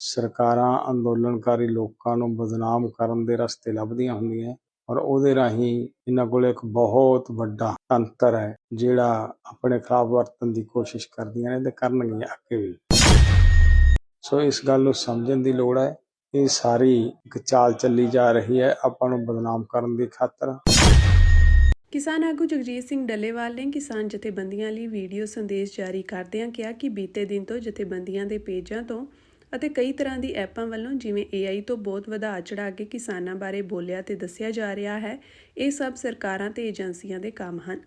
ਸਰਕਾਰਾਂ ਅੰਦੋਲਨਕਾਰੀ ਲੋਕਾਂ ਨੂੰ ਬਦਨਾਮ ਕਰਨ ਦੇ ਰਸਤੇ ਲੱਭਦੀਆਂ ਹੁੰਦੀਆਂ ਔਰ ਉਹਦੇ ਰਾਹੀਂ ਇਹਨਾਂ ਕੋਲ ਇੱਕ ਬਹੁਤ ਵੱਡਾ ਤੰਤਰ ਹੈ, ਜਿਹੜਾ ਆਪਣੇ ਖਿਲਾਫ ਵਰਤਣ ਦੀ ਕੋਸ਼ਿਸ਼ ਕਰਦੀਆਂ ਨੇ ਤੇ ਕਰਨਗੀਆਂ ਅੱਗੇ ਵੀ। ਸੋ ਇਸ ਗੱਲ ਨੂੰ ਸਮਝਣ ਦੀ ਲੋੜ ਹੈ, ਇਹ ਸਾਰੀ ਇੱਕ ਚਾਲ ਚੱਲੀ ਜਾ ਰਹੀ ਹੈ, ਆਪਾਂ ਨੂੰ ਬਦਨਾਮ ਕਰਨ ਦੀ ਖਾਤਰ। ਕਿਸਾਨ ਆਗੂ ਜਗਜੀਤ ਸਿੰਘ ਡੱਲੇਵਾਲ ਨੇ ਕਿਸਾਨ ਜਥੇਬੰਦੀਆਂ ਲਈ ਵੀਡੀਓ ਸੰਦੇਸ਼ ਜਾਰੀ ਕਰਦਿਆਂ ਕਿਹਾ ਕਿ ਬੀਤੇ ਦਿਨ ਤੋਂ ਜਥੇਬੰਦੀਆਂ ਦੇ ਪੇਜਾਂ ਤੋਂ ਅਤੇ ਕਈ ਤਰ੍ਹਾਂ ਦੀ ਐਪਾਂ ਵੱਲੋਂ ਜਿਵੇਂ AI ਤੋਂ ਬਹੁਤ ਵਧਾ ਚੜਾ ਕੇ ਕਿਸਾਨਾਂ ਬਾਰੇ ਬੋਲਿਆ ਤੇ ਦੱਸਿਆ ਜਾ ਰਿਹਾ ਹੈ, ਇਹ ਸਭ ਸਰਕਾਰਾਂ ਤੇ ਏਜੰਸੀਆਂ ਦੇ ਕੰਮ ਹਨ।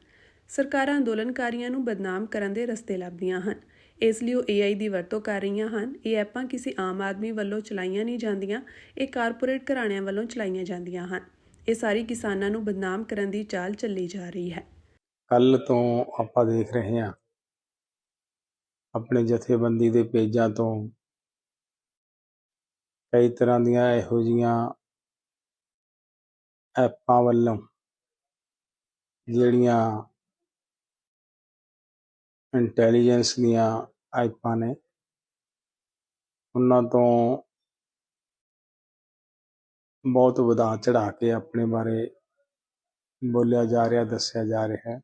ਸਰਕਾਰਾਂ ਅੰਦੋਲਨਕਾਰੀਆਂ ਨੂੰ ਬਦਨਾਮ ਕਰਨ ਦੇ ਰਸਤੇ ਲੱਭਦੀਆਂ ਹਨ। ਇਸ ਲਈ ਉਹ AI ਦੀ ਵਰਤੋਂ ਕਰ ਰਹੀਆਂ ਹਨ। ਇਹ ਐਪਾਂ ਕਿਸੇ ਆਮ ਆਦਮੀ ਵੱਲੋਂ ਚਲਾਈਆਂ ਨਹੀਂ ਜਾਂਦੀਆਂ, ਇਹ ਕਾਰਪੋਰੇਟ ਘਰਾਣਿਆਂ ਵੱਲੋਂ ਚਲਾਈਆਂ ਜਾਂਦੀਆਂ ਹਨ। ਇਹ ਸਾਰੀ ਕਿਸਾਨਾਂ ਨੂੰ ਬਦਨਾਮ ਕਰਨ ਦੀ ਚਾਲ ਚੱਲੀ ਜਾ ਰਹੀ ਹੈ। ਕੱਲ ਤੋਂ ਆਪਾਂ ਦੇਖ ਰਹੇ ਹਾਂ, ਆਪਣੇ ਜਥੇਬੰਦੀ ਦੇ ਪੇਜਾਂ ਤੋਂ ਕਈ ਤਰ੍ਹਾਂ ਦੀਆਂ ਇਹੋ ਜੀਆਂ ਐਪਾਂ ਵੱਲੋਂ ਜਿਹੜੀਆਂ ਇੰਟੈਲੀਜੈਂਸ ਦੀਆਂ ਐਪਾਂ ਨੇ, ਉਹਨਾਂ ਤੋਂ ਬਹੁਤ ਵਧਾ ਚੜਾ ਕੇ ਆਪਣੇ ਬਾਰੇ ਬੋਲਿਆ ਜਾ ਰਿਹਾ, ਦੱਸਿਆ ਜਾ ਰਿਹਾ। ਹੈ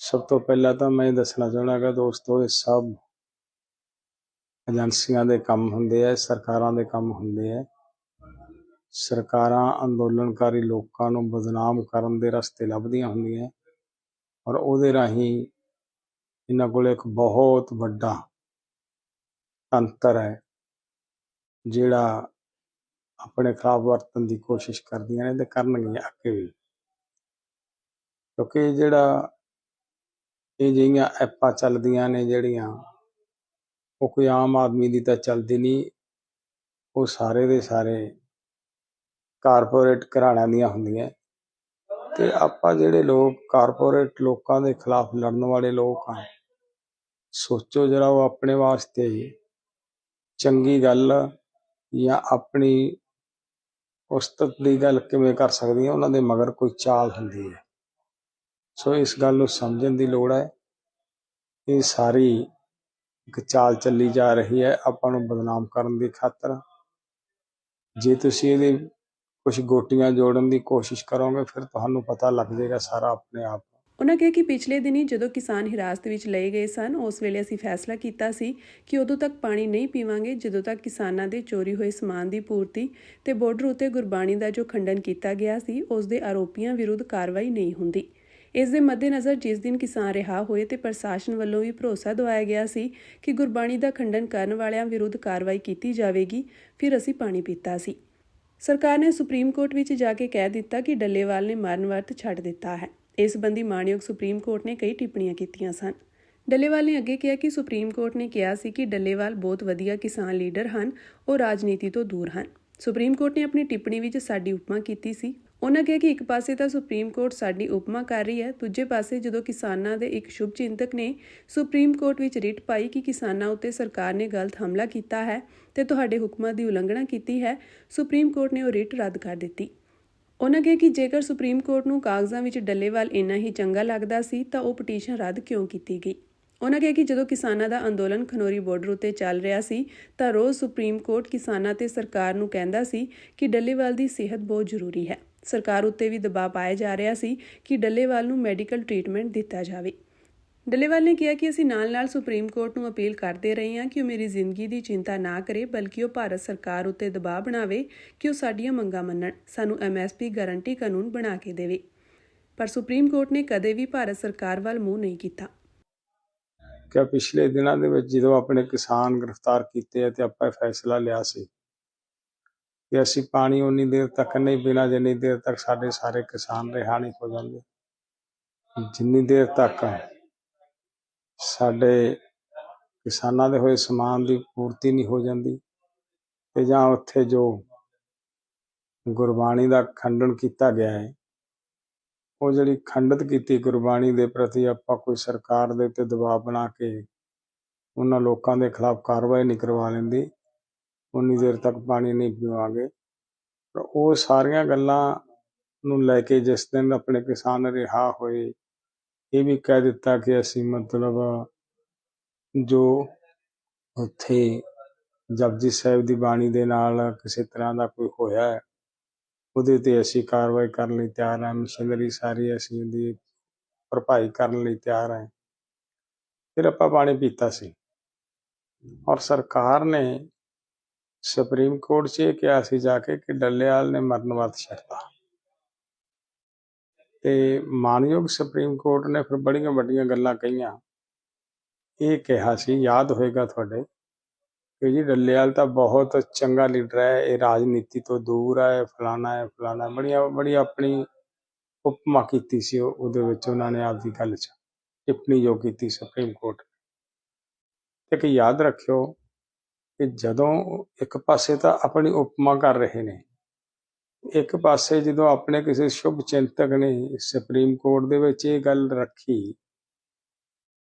ਸਭ ਤੋਂ ਪਹਿਲਾਂ ਤਾਂ ਮੈਂ ਇਹ ਦੱਸਣਾ ਚਾਹੁੰਦਾ ਦੋਸਤੋ, ਇਹ ਸਭ ਏਜੰਸੀਆਂ ਦੇ ਕੰਮ ਹੁੰਦੇ ਆ, ਸਰਕਾਰਾਂ ਦੇ ਕੰਮ ਹੁੰਦੇ ਆ। ਸਰਕਾਰਾਂ ਅੰਦੋਲਨਕਾਰੀ ਲੋਕਾਂ ਨੂੰ ਬਦਨਾਮ ਕਰਨ ਦੇ ਰਸਤੇ ਲੱਭਦੀਆਂ ਹੁੰਦੀਆਂ। ਔਰ ਉਹਦੇ ਰਾਹੀਂ ਇਹਨਾਂ ਕੋਲ ਇੱਕ ਬਹੁਤ ਵੱਡਾ ਤੰਤਰ ਹੈ, ਜਿਹੜਾ ਆਪਣੇ ਖਿਲਾਫ ਵਰਤਣ ਦੀ ਕੋਸ਼ਿਸ਼ ਕਰਦੀਆਂ ਨੇ ਤੇ ਕਰਨਗੀਆਂ ਅੱਗੇ ਵੀ। ਕਿਉਂਕਿ ਜਿਹੜਾ, ਇਹ ਜਿਹੀਆਂ ਐਪਾਂ ਚੱਲਦੀਆਂ ਨੇ ਜਿਹੜੀਆਂ ਉਹ ਕੋਈ ਆਮ ਆਦਮੀ ਦੀ ਤਾਂ ਚੱਲਦੀ ਨਹੀਂ ਉਹ ਸਾਰੇ ਦੇ ਸਾਰੇ ਕਾਰਪੋਰੇਟ ਘਰਾਣਿਆਂ ਦੀਆਂ ਹੁੰਦੀਆਂ। ਤੇ ਆਪਾਂ ਜਿਹੜੇ ਲੋਕ ਕਾਰਪੋਰੇਟ ਲੋਕਾਂ ਦੇ ਖਿਲਾਫ ਲੜਨ ਵਾਲੇ ਲੋਕ ਆ, ਸੋਚੋ ਜਰਾ ਉਹ ਆਪਣੇ ਵਾਸਤੇ ਚੰਗੀ ਗੱਲ ਜਾਂ ਆਪਣੀ ਉਸਤਤ ਦੀ ਗੱਲ ਕਿਵੇਂ ਕਰ ਸਕਦੀ ਹੈ ਉਹਨਾਂ ਦੇ ਮਗਰ ਕੋਈ ਚਾਲ ਹੁੰਦੀ ਹੈ। ਸੋ ਇਸ ਗੱਲ ਨੂੰ ਸਮਝਣ ਦੀ ਲੋੜ ਹੈ। ਇਹ ਸਾਰੀ ਇੱਕ ਚਾਲ ਚੱਲੀ ਜਾ ਰਹੀ ਹੈ, ਆਪਾਂ ਨੂੰ ਬਦਨਾਮ ਕਰਨ ਦੀ ਖਾਤਰ। ਜੇ ਤੁਸੀਂ ਇਹਦੇ ਕੁਝ ਗੋਟੀਆਂ ਜੋੜਨ ਦੀ ਕੋਸ਼ਿਸ਼ ਕਰੋਗੇ, ਫਿਰ ਤੁਹਾਨੂੰ ਪਤਾ ਲੱਗ ਜਾਏਗਾ ਸਾਰਾ ਆਪਣੇ ਆਪ ਉਹਨਾਂ ਕਿਹਾ ਕਿ ਪਿਛਲੇ ਦਿਨੀ ਜਦੋਂ ਕਿਸਾਨ ਹਿਰਾਸਤ ਵਿੱਚ ਲਏ ਗਏ ਸਨ, ਉਸ ਵੇਲੇ ਅਸੀਂ ਫੈਸਲਾ ਕੀਤਾ ਸੀ ਕਿ ਉਦੋਂ ਤੱਕ ਪਾਣੀ ਨਹੀਂ ਪੀਵਾਂਗੇ, ਜਦੋਂ ਤੱਕ ਕਿਸਾਨਾਂ ਦੇ ਚੋਰੀ ਹੋਏ ਸਮਾਨ ਦੀ ਪੂਰਤੀ ਤੇ ਬਾਰਡਰ ਉਤੇ ਗੁਰਬਾਣੀ ਦਾ ਜੋ ਖੰਡਨ ਕੀਤਾ ਗਿਆ ਸੀ, ਉਸ ਦੇ ਆਰੋਪੀਆਂ ਵਿਰੁੱਧ ਕਾਰਵਾਈ ਨਹੀਂ ਹੁੰਦੀ। ਇਸ ਦੇ ਮੱਦੇਨਜ਼ਰ ਜਿਸ ਦਿਨ ਕਿਸਾਨ ਰਿਹਾ ਹੋਏ ਤੇ ਪ੍ਰਸ਼ਾਸਨ ਵੱਲੋਂ ਵੀ ਭਰੋਸਾ ਦਵਾਇਆ ਗਿਆ ਸੀ ਕਿ ਗੁਰਬਾਣੀ ਦਾ ਖੰਡਨ ਕਰਨ ਵਾਲਿਆਂ ਵਿਰੁੱਧ ਕਾਰਵਾਈ ਕੀਤੀ ਜਾਵੇਗੀ, ਫਿਰ ਅਸੀਂ ਪਾਣੀ ਪੀਤਾ ਸੀ। ਸਰਕਾਰ ਨੇ ਸੁਪਰੀਮ ਕੋਰਟ ਵਿੱਚ ਜਾ ਕੇ ਕਹਿ ਦਿੱਤਾ ਕਿ ਡੱਲੇਵਾਲ ਨੇ ਮਰਨ ਵਰਤ ਛੱਡ ਦਿੱਤਾ ਹੈ। ਇਸ ਸੰਬੰਧੀ ਮਾਣਯੋਗ ਸੁਪਰੀਮ ਕੋਰਟ ਨੇ ਕਈ ਟਿੱਪਣੀਆਂ ਕੀਤੀਆਂ ਸਨ। ਡੱਲੇਵਾਲ ਨੇ ਅੱਗੇ ਕਿਹਾ ਕਿ ਸੁਪਰੀਮ ਕੋਰਟ ਨੇ ਕਿਹਾ ਸੀ ਕਿ ਡੱਲੇਵਾਲ ਬਹੁਤ ਵਧੀਆ ਕਿਸਾਨ ਲੀਡਰ ਹਨ, ਉਹ ਰਾਜਨੀਤੀ ਤੋਂ ਦੂਰ ਹਨ। ਸੁਪਰੀਮ ਕੋਰਟ ਨੇ ਆਪਣੀ ਟਿੱਪਣੀ ਵਿੱਚ ਸਾਡੀ ਉਪਮਾ ਕੀਤੀ ਸੀ ਉਹਨਾਂ ਕਿਹਾ ਕਿ ਇੱਕ ਪਾਸੇ ਤਾਂ ਸੁਪਰੀਮ ਕੋਰਟ ਸਾਡੀ ਉਪਮਾ ਕਰ ਰਹੀ ਹੈ, ਦੂਜੇ ਪਾਸੇ ਜਦੋਂ ਕਿਸਾਨਾਂ ਦੇ ਇੱਕ ਸ਼ੁਭ ਚਿੰਤਕ ਨੇ ਸੁਪਰੀਮ ਕੋਰਟ ਵਿੱਚ ਰਿਟ ਪਾਈ ਕਿ ਕਿਸਾਨਾਂ ਉੱਤੇ ਸਰਕਾਰ ਨੇ ਗਲਤ ਹਮਲਾ ਕੀਤਾ ਹੈ ਤੇ ਤੁਹਾਡੇ ਹੁਕਮਾਂ ਦੀ ਉਲੰਘਣਾ ਕੀਤੀ ਹੈ, ਸੁਪਰੀਮ ਕੋਰਟ ਨੇ ਉਹ ਰਿਟ ਰੱਦ ਕਰ ਦਿੱਤੀ। ਉਹਨਾਂ ਕਿਹਾ ਕਿ ਜੇਕਰ ਸੁਪਰੀਮ ਕੋਰਟ ਨੂੰ ਕਾਗਜ਼ਾਂ ਵਿੱਚ ਡੱਲੇਵਾਲ ਇੰਨਾ ਹੀ ਚੰਗਾ ਲੱਗਦਾ ਸੀ, ਤਾਂ ਉਹ ਪਟੀਸ਼ਨ ਰੱਦ ਕਿਉਂ ਕੀਤੀ ਗਈ? ਉਹਨਾਂ ਕਿਹਾ ਕਿ ਜਦੋਂ ਕਿਸਾਨਾਂ ਦਾ ਅੰਦੋਲਨ ਖਨੋਰੀ ਬਾਰਡਰ ਉੱਤੇ ਚੱਲ ਰਿਹਾ ਸੀ, ਤਾਂ ਰੋਜ਼ ਸੁਪਰੀਮ ਕੋਰਟ ਕਿਸਾਨਾਂ ਤੇ ਸਰਕਾਰ ਨੂੰ ਕਹਿੰਦਾ ਸੀ ਕਿ ਡੱਲੇਵਾਲ ਦੀ ਸਿਹਤ ਬਹੁਤ ਜ਼ਰੂਰੀ ਹੈ। ਸਰਕਾਰ ਉੱਤੇ ਵੀ ਦਬਾਅ ਪਾਇਆ ਜਾ ਰਿਹਾ ਸੀ ਕਿ ਡੱਲੇਵਾਲ ਨੂੰ ਮੈਡੀਕਲ ਟ੍ਰੀਟਮੈਂਟ ਦਿੱਤਾ ਜਾਵੇ। ਡੱਲੇਵਾਲ ਨੇ ਕਿਹਾ ਕਿ ਅਸੀਂ ਨਾਲ-ਨਾਲ ਸੁਪਰੀਮ ਕੋਰਟ ਨੂੰ ਅਪੀਲ ਕਰਦੇ ਰਹੇ ਹਾਂ ਕਿ ਉਹ ਮੇਰੀ ਜ਼ਿੰਦਗੀ ਦੀ ਚਿੰਤਾ ਨਾ ਕਰੇ, ਬਲਕਿ ਉਹ ਭਾਰਤ ਸਰਕਾਰ ਉੱਤੇ ਦਬਾਅ ਬਣਾਵੇ ਕਿ ਉਹ ਸਾਡੀਆਂ ਮੰਗਾਂ ਮੰਨਣ। ਸਾਨੂੰ ਐਮਐਸਪੀ ਗਾਰੰਟੀ ਕਾਨੂੰਨ ਬਣਾ ਕੇ ਦੇਵੇ। ਪਰ ਸੁਪਰੀਮ ਕੋਰਟ ਨੇ ਕਦੇ ਵੀ ਭਾਰਤ ਸਰਕਾਰ ਵੱਲ ਮੂੰਹ ਨਹੀਂ ਕੀਤਾ। ਕਿ ਪਿਛਲੇ ਦਿਨਾਂ ਦੇ ਵਿੱਚ ਜਦੋਂ ਆਪਣੇ ਕਿਸਾਨ ਗ੍ਰਿਫਤਾਰ ਕੀਤੇ ਤੇ ਆਪਾਂ ਫੈਸਲਾ ਲਿਆ ਸੀ ਕਿ ਅਸੀਂ ਪਾਣੀ ਉਨੀ ਦੇਰ ਤੱਕ ਨਹੀਂ ਪੀਣਾ, ਜਿੰਨੀ ਦੇਰ ਤੱਕ ਸਾਡੇ ਸਾਰੇ ਕਿਸਾਨ ਰਿਹਾ ਨਹੀਂ ਹੋ ਜਾਂਦੇ ਜਿੰਨੀ ਦੇਰ ਤੱਕ ਸਾਡੇ ਕਿਸਾਨਾਂ ਦੇ ਹੋਏ ਸਮਾਨ ਦੀ ਪੂਰਤੀ ਨਹੀਂ ਹੋ ਜਾਂਦੀ ਤੇ ਜਾਂ ਉੱਥੇ ਜੋ ਗੁਰਬਾਣੀ ਦਾ ਖੰਡਨ ਕੀਤਾ ਗਿਆ ਹੈ, ਉਹ ਜਿਹੜੀ ਖੰਡਿਤ ਕੀਤੀ ਗੁਰਬਾਣੀ ਦੇ ਪ੍ਰਤੀ ਆਪਾਂ ਕੋਈ ਸਰਕਾਰ ਦੇ ਉੱਤੇ ਦਬਾਅ ਬਣਾ ਕੇ ਉਹਨਾਂ ਲੋਕਾਂ ਦੇ ਖਿਲਾਫ ਕਾਰਵਾਈ ਨਹੀਂ ਕਰਵਾ ਲੈਂਦੀ ਉਨੀ ਦੇਰ ਤੱਕ ਪਾਣੀ ਨਹੀਂ ਪੀਵਾਂਗੇ। ਪਰ ਉਹ ਸਾਰੀਆਂ ਗੱਲਾਂ ਨੂੰ ਲੈ ਕੇ ਜਿਸ ਦਿਨ ਆਪਣੇ ਕਿਸਾਨ ਰਿਹਾ ਹੋਏ, ਇਹ ਵੀ ਕਹਿ ਦਿੱਤਾ ਕਿ ਅਸੀਂ ਮਤਲਬ ਜੋ ਉੱਥੇ ਜਪਜੀ ਸਾਹਿਬ ਦੀ ਬਾਣੀ ਦੇ ਨਾਲ ਕਿਸੇ ਤਰ੍ਹਾਂ ਦਾ ਕੋਈ ਹੋਇਆ, ਉਹਦੇ ਤੇ ਅਸੀਂ ਕਾਰਵਾਈ ਕਰਨ ਲਈ ਤਿਆਰ ਹਾਂ। ਮਸ਼ੀਨਰੀ ਸਾਰੀ ਅਸੀਂ ਉਹਦੀ ਭਰਪਾਈ ਕਰਨ ਲਈ ਤਿਆਰ ਹਾਂ। ਫਿਰ ਆਪਾਂ ਪਾਣੀ ਪੀਤਾ ਸੀ। ਔਰ ਸਰਕਾਰ ਨੇ ਸੁਪਰੀਮ ਕੋਰਟ 'ਚ ਇਹ ਕਿਹਾ ਸੀ ਜਾ ਕੇ ਕਿ ਡੱਲੇਵਾਲ ਨੇ ਮਰਨ ਵਰਤ ਛੱਡਤਾ। ਤੇ ਮਾਨਯੋਗ ਸੁਪਰੀਮ ਕੋਰਟ ਨੇ ਫਿਰ ਬੜੀਆਂ ਵੱਡੀਆਂ ਗੱਲਾਂ ਕਹੀਆਂ। ਇਹ ਕਿਹਾ ਸੀ, ਯਾਦ ਹੋਏਗਾ ਤੁਹਾਡੇ ਕਿ ਜੀ ਡੱਲੇਵਾਲ ਤਾਂ ਬਹੁਤ ਚੰਗਾ ਲੀਡਰ ਹੈ, ਇਹ ਰਾਜਨੀਤੀ ਤੋਂ ਦੂਰ ਹੈ ਫਲਾਣਾ ਹੈ, ਫਲਾਣਾ ਬੜੀਆਂ, ਬੜੀ ਆਪਣੀ ਉਪਮਾ ਕੀਤੀ ਸੀ ਉਹਦੇ ਵਿੱਚ ਉਹਨਾਂ ਨੇ ਆਪਦੀ ਗੱਲ 'ਚ ਟਿੱਪਣੀ ਜੋ ਕੀਤੀ ਸੁਪਰੀਮ ਕੋਰਟ ਤੇ ਕਿ ਯਾਦ ਰੱਖਿਓ ਕਿ ਜਦੋਂ ਇੱਕ ਪਾਸੇ ਤਾਂ ਆਪਣੀ ਉਪਮਾ ਕਰ ਰਹੇ ਨੇ, ਇੱਕ ਪਾਸੇ ਜਦੋਂ ਆਪਣੇ ਕਿਸੇ ਸ਼ੁਭ ਚਿੰਤਕ ਨੇ ਸੁਪਰੀਮ ਕੋਰਟ ਦੇ ਵਿੱਚ ਇਹ ਗੱਲ ਰੱਖੀ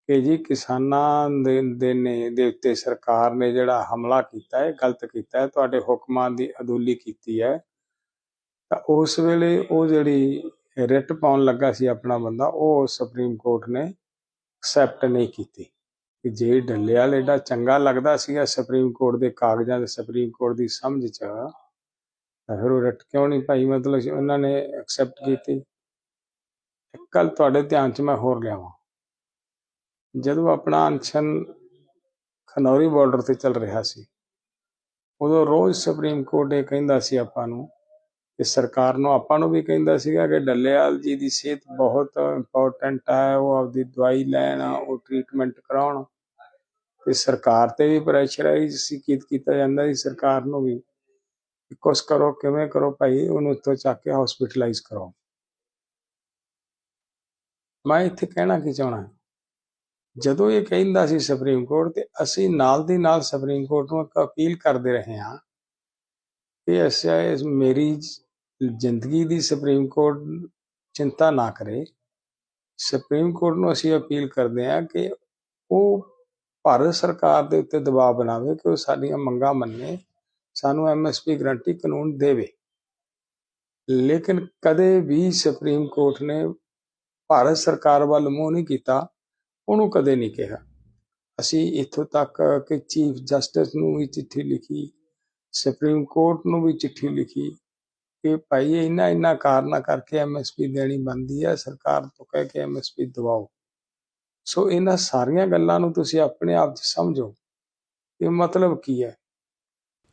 ਕਿ ਜੀ ਕਿਸਾਨਾਂ ਦੇ ਦੇ ਨੇ, ਦੇ ਉੱਤੇ ਸਰਕਾਰ ਨੇ ਜਿਹੜਾ ਹਮਲਾ ਕੀਤਾ ਹੈ, ਗਲਤ ਕੀਤਾ ਹੈ, ਤੁਹਾਡੇ ਹੁਕਮਾਂ ਦੀ ਅਦੂਲੀ ਕੀਤੀ ਹੈ, ਤਾਂ ਉਸ ਵੇਲੇ ਉਹ ਜਿਹੜੀ ਰਿਟ ਪਾਉਣ ਲੱਗਾ ਸੀ ਆਪਣਾ ਬੰਦਾ, ਉਹ ਸੁਪਰੀਮ ਕੋਰਟ ਨੇ ਐਕਸੈਪਟ ਨਹੀਂ ਕੀਤੀ। ਕਿ ਜੇ ਡੱਲੇਵਾਲ ਏਡਾ ਚੰਗਾ ਲੱਗਦਾ ਸੀਗਾ ਸੁਪਰੀਮ ਕੋਰਟ ਦੇ ਕਾਗਜ਼ਾਂ ਦੇ ਸੁਪਰੀਮ ਕੋਰਟ ਦੀ ਸਮਝ ਚ, ਤਾਂ ਫਿਰ ਉਹ ਰਟ ਕਿਉਂ ਨਹੀਂ ਭਾਈ? ਮਤਲਬ ਉਹਨਾਂ ਨੇ ਐਕਸੈਪਟ ਕੀਤੀ। ਇੱਕ ਗੱਲ ਤੁਹਾਡੇ ਧਿਆਨ 'ਚ ਮੈਂ ਹੋਰ ਲਿਆਵਾਂ। ਜਦੋਂ ਆਪਣਾ ਅਨਸ਼ਨ ਖਨੌਰੀ ਬਾਰਡਰ ਤੇ ਚੱਲ ਰਿਹਾ ਸੀ, ਉਦੋਂ ਰੋਜ਼ ਸੁਪਰੀਮ ਕੋਰਟ ਇਹ ਕਹਿੰਦਾ ਸੀ ਆਪਾਂ ਨੂੰ ਕਿ ਸਰਕਾਰ ਨੂੰ ਆਪਾਂ ਨੂੰ ਵੀ ਕਹਿੰਦਾ ਸੀਗਾ ਕਿ ਡੱਲੇਵਾਲ ਜੀ ਦੀ ਸਿਹਤ ਬਹੁਤ ਇੰਪੋਰਟੈਂਟ ਹੈ ਉਹ ਆਪਦੀ ਦਵਾਈ ਲੈਣ ਉਹ ਟ੍ਰੀਟਮੈਂਟ ਕਰਾਉਣ। ਤੇ ਸਰਕਾਰ ਤੇ ਵੀ ਪ੍ਰੈਸ਼ਰ ਸੀ ਕੀ ਕੀਤਾ ਜਾਂਦਾ ਸੀ ਸਰਕਾਰ ਨੂੰ ਵੀ। ਕੁਛ ਕਰੋ, ਕਿਵੇਂ ਕਰੋ ਭਾਈ, ਉਹਨੂੰ ਉੱਥੋਂ ਚੱਕ ਕੇ ਹਸਪੀਟਲਾਈਜ਼ ਕਰੋ ਮੈਂ ਇੱਥੇ ਕਹਿਣਾ ਕੀ ਚਾਹਣਾ ਜਦੋਂ ਇਹ ਕਹਿੰਦਾ ਸੀ ਸੁਪਰੀਮ ਕੋਰਟ ਤੇ ਅਸੀਂ ਨਾਲ ਦੀ ਨਾਲ ਸੁਪਰੀਮ ਕੋਰਟ ਨੂੰ ਇੱਕ ਅਪੀਲ ਕਰਦੇ ਰਹੇ ਹਾਂ ਕਿ ਐਸਾ ਮੇਰੀ ਜ਼ਿੰਦਗੀ ਦੀ ਸੁਪਰੀਮ ਕੋਰਟ ਚਿੰਤਾ ਨਾ ਕਰੇ। ਸੁਪਰੀਮ ਕੋਰਟ ਨੂੰ ਅਸੀਂ ਅਪੀਲ ਕਰਦੇ ਹਾਂ ਕਿ ਉਹ ਭਾਰਤ ਸਰਕਾਰ ਦੇ ਉੱਤੇ ਦਬਾਅ ਬਣਾਵੇ ਕਿ ਉਹ ਸਾਡੀਆਂ ਮੰਗਾਂ ਮੰਨੇ, ਸਾਨੂੰ ਐਮਐਸਪੀ ਗਰੰਟੀ ਕਾਨੂੰਨ ਦੇਵੇ। ਲੇਕਿਨ ਕਦੇ ਵੀ ਸੁਪਰੀਮ ਕੋਰਟ ਨੇ ਭਾਰਤ ਸਰਕਾਰ ਵੱਲ ਮੂੰਹ ਨਹੀਂ ਕੀਤਾ, ਉਹਨੂੰ ਕਦੇ ਨਹੀਂ ਕਿਹਾ। ਅਸੀਂ ਇੱਥੋਂ ਤੱਕ ਕਿ ਚੀਫ ਜਸਟਿਸ ਨੂੰ ਵੀ ਚਿੱਠੀ ਲਿਖੀ ਸੁਪਰੀਮ ਕੋਰਟ ਨੂੰ ਵੀ ਚਿੱਠੀ ਲਿਖੀ ਕਿ ਭਾਈ ਇਹਨਾਂ ਇਹਨਾਂ ਕਾਰਨਾਂ ਕਰਕੇ ਐਮਐਸਪੀ ਦੇਣੀ ਬੰਦੀ ਹੈ, ਸਰਕਾਰ ਤੋਂ ਕਹਿ ਕੇ ਐਮਐਸਪੀ ਦਵਾਓ ਸੋ ਇਹਨਾਂ ਸਾਰੀਆਂ ਗੱਲਾਂ ਨੂੰ ਤੁਸੀਂ ਆਪਣੇ ਆਪ 'ਚ ਸਮਝੋ। ਇਹ ਮਤਲਬ ਕੀ ਹੈ?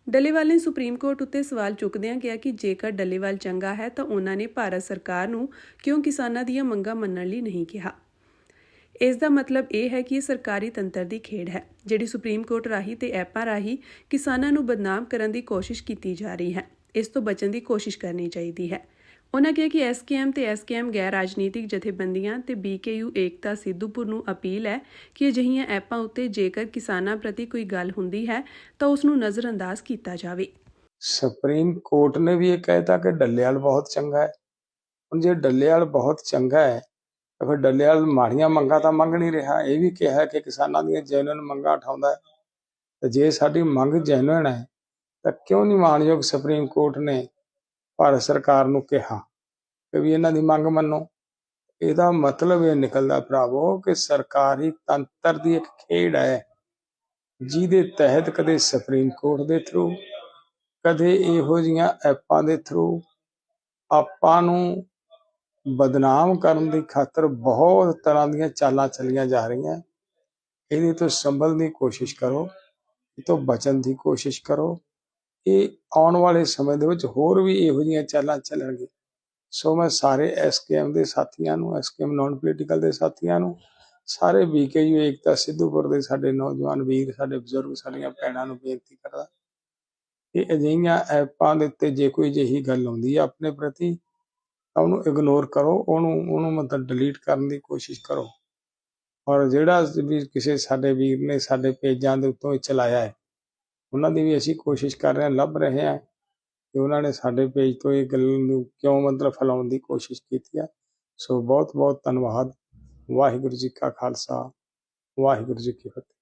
ਡੱਲੇਵਾਲ ਨੇ ਸੁਪਰੀਮ ਕੋਰਟ ਉੱਤੇ ਸਵਾਲ ਚੁੱਕਦਿਆਂ ਕਿਹਾ ਕਿ ਜੇਕਰ ਡੱਲੇਵਾਲ ਚੰਗਾ ਹੈ ਤਾਂ ਉਹਨਾਂ ਨੇ ਭਾਰਤ ਸਰਕਾਰ ਨੂੰ ਕਿਉਂ ਕਿਸਾਨਾਂ ਦੀਆਂ ਮੰਗਾਂ ਮੰਨਣ ਲਈ ਨਹੀਂ ਕਿਹਾ? ਇਸ ਦਾ ਮਤਲਬ ਇਹ ਹੈ ਕਿ ਇਹ ਸਰਕਾਰੀ ਤੰਤਰ ਦੀ ਖੇਡ ਹੈ, ਜਿਹੜੀ ਸੁਪਰੀਮ ਕੋਰਟ ਰਾਹੀਂ ਤੇ ਐਪਾਂ ਰਾਹੀਂ ਕਿਸਾਨਾਂ ਨੂੰ ਬਦਨਾਮ ਕਰਨ ਦੀ ਕੋਸ਼ਿਸ਼ ਕੀਤੀ ਜਾ ਰਹੀ ਹੈ। ਇਸ ਤੋਂ ਬਚਣ ਦੀ ਕੋਸ਼ਿਸ਼ ਕਰਨੀ ਚਾਹੀਦੀ ਹੈ। ਉਹਨਾਂ ਕਿਹਾ ਕਿ ਐਸਕੇਐਮ ਤੇ ਐਸਕੇਐਮ ਗੈਰ ਰਾਜਨੀਤਿਕ ਜਥੇਬੰਦੀਆਂ ਤੇ ਬੀਕੇਯੂ ਏਕਤਾ ਸਿੱਧੂਪੁਰ ਨੂੰ ਅਪੀਲ ਹੈ ਕਿ ਅਜਿਹੀਆਂ ਐਪਾਂ ਉੱਤੇ ਜੇਕਰ ਕਿਸਾਨਾਂ ਪ੍ਰਤੀ ਕੋਈ ਗੱਲ ਹੁੰਦੀ ਹੈ ਤਾਂ ਉਸ ਨੂੰ ਨਜ਼ਰਅੰਦਾਜ਼ ਕੀਤਾ ਜਾਵੇ। ਸੁਪਰੀਮ ਕੋਰਟ ਨੇ ਵੀ ਇਹ ਕਹਿਤਾ ਕਿ ਡੱਲੇਵਾਲ ਬਹੁਤ ਚੰਗਾ ਹੈ। ਹੁਣ ਜੇ ਡੱਲੇਵਾਲ ਬਹੁਤ ਚੰਗਾ ਹੈ, ਤਾਂ ਫਿਰ ਡੱਲੇਵਾਲ ਮਾੜੀਆਂ ਮੰਗਾਂ ਤਾਂ ਮੰਗ ਨਹੀਂ ਰਿਹਾ। ਇਹ ਵੀ ਕਿਹਾ ਕਿ ਕਿਸਾਨਾਂ ਦੀਆਂ ਜੈਨੂਇਨ ਮੰਗਾਂ ਉਠਾਉਂਦਾ ਹੈ। ਤੇ ਜੇ ਸਾਡੀ ਮੰਗ ਜੈਨੂਇਨ ਹੈ, ਤਾਂ ਕਿਉਂ ਨਹੀਂ ਮਾਨਯੋਗ ਸੁਪਰੀਮ ਕੋਰਟ ਨੇ ਭਾਰਤ ਸਰਕਾਰ ਨੂੰ ਕਿਹਾ ਕਿ ਵੀ ਇਹਨਾਂ ਦੀ ਮੰਗ ਮੰਨੋ। ਇਹਦਾ ਮਤਲਬ ਇਹ ਨਿਕਲਦਾ ਭਰਾਵੋ ਕਿ ਸਰਕਾਰੀ ਤੰਤਰ ਦੀ ਇੱਕ ਖੇਡ ਹੈ, ਜਿਹਦੇ ਤਹਿਤ ਕਦੇ ਸੁਪਰੀਮ ਕੋਰਟ ਦੇ ਥਰੂ ਕਦੇ ਇਹੋ ਜੀਆਂ ਐਪਾਂ ਦੇ ਥਰੂ ਆਪਾਂ ਨੂੰ ਬਦਨਾਮ ਕਰਨ ਦੀ ਖਾਤਰ ਬਹੁਤ ਤਰ੍ਹਾਂ ਦੀਆਂ ਚਾਲਾਂ ਚੱਲੀਆਂ ਜਾ ਰਹੀਆਂ। ਇਹਦੇ ਤੋਂ ਸੰਭਲਣ ਦੀ ਕੋਸ਼ਿਸ਼ ਕਰੋ, ਇਹ ਤੋਂ ਬਚਣ ਦੀ ਕੋਸ਼ਿਸ਼ ਕਰੋ। ਇਹ ਆਉਣ ਵਾਲੇ ਸਮੇਂ ਦੇ ਵਿੱਚ ਹੋਰ ਵੀ ਇਹੋ ਜਿਹੀਆਂ ਚਾਲਾਂ ਚੱਲਣਗੇ ਸੋ ਮੈਂ ਸਾਰੇ ਐਸਕੇਐਮ ਦੇ ਸਾਥੀਆਂ ਨੂੰ ਐਸਕੇਐਮ ਨਾਨ ਪੋਲੀਟੀਕਲ ਦੇ ਸਾਥੀਆਂ ਨੂੰ, ਸਾਰੇ ਬੀਕੇਯੂ ਏਕਤਾ, ਸਿੱਧੂਪੁਰ ਦੇ ਸਾਡੇ ਨੌਜਵਾਨ ਵੀਰ, ਸਾਡੇ ਬਜ਼ੁਰਗ, ਸਾਡੀਆਂ ਭੈਣਾਂ ਨੂੰ ਬੇਨਤੀ ਕਰਦਾ ਕਿ ਅਜਿਹੀਆਂ ਐਪਾਂ ਦੇ ਉੱਤੇ ਜੇ ਕੋਈ ਜਿਹੀ ਗੱਲ ਆਉਂਦੀ ਹੈ ਆਪਣੇ ਪ੍ਰਤੀ, ਤਾਂ ਉਹਨੂੰ ਇਗਨੋਰ ਕਰੋ, ਉਹਨੂੰ ਉਹਨੂੰ ਮਤਲਬ ਡਿਲੀਟ ਕਰਨ ਦੀ ਕੋਸ਼ਿਸ਼ ਕਰੋ। ਔਰ ਜਿਹੜਾ ਵੀ ਕਿਸੇ ਸਾਡੇ ਵੀਰ ਨੇ ਸਾਡੇ ਪੇਜਾਂ ਦੇ ਉੱਤੋਂ ਇਹ ਚਲਾਇਆ ਹੈ ਉਹਨਾਂ ਦੀ ਵੀ ਅਸੀਂ ਕੋਸ਼ਿਸ਼ ਕਰ ਰਹੇ ਹਾਂ, ਲੱਭ ਰਹੇ ਹਾਂ ਕਿ ਉਹਨਾਂ ਨੇ ਸਾਡੇ ਪੇਜ ਤੋਂ ਇਹ ਗੱਲ ਨੂੰ ਕਿਉਂ ਮਤਲਬ ਫੈਲਾਉਣ ਦੀ ਕੋਸ਼ਿਸ਼ ਕੀਤੀ ਹੈ ਸੋ ਬਹੁਤ ਬਹੁਤ ਧੰਨਵਾਦ। ਵਾਹਿਗੁਰੂ ਜੀ ਕਾ ਖਾਲਸਾ, ਵਾਹਿਗੁਰੂ ਜੀ ਕੀ ਫਤਿਹ।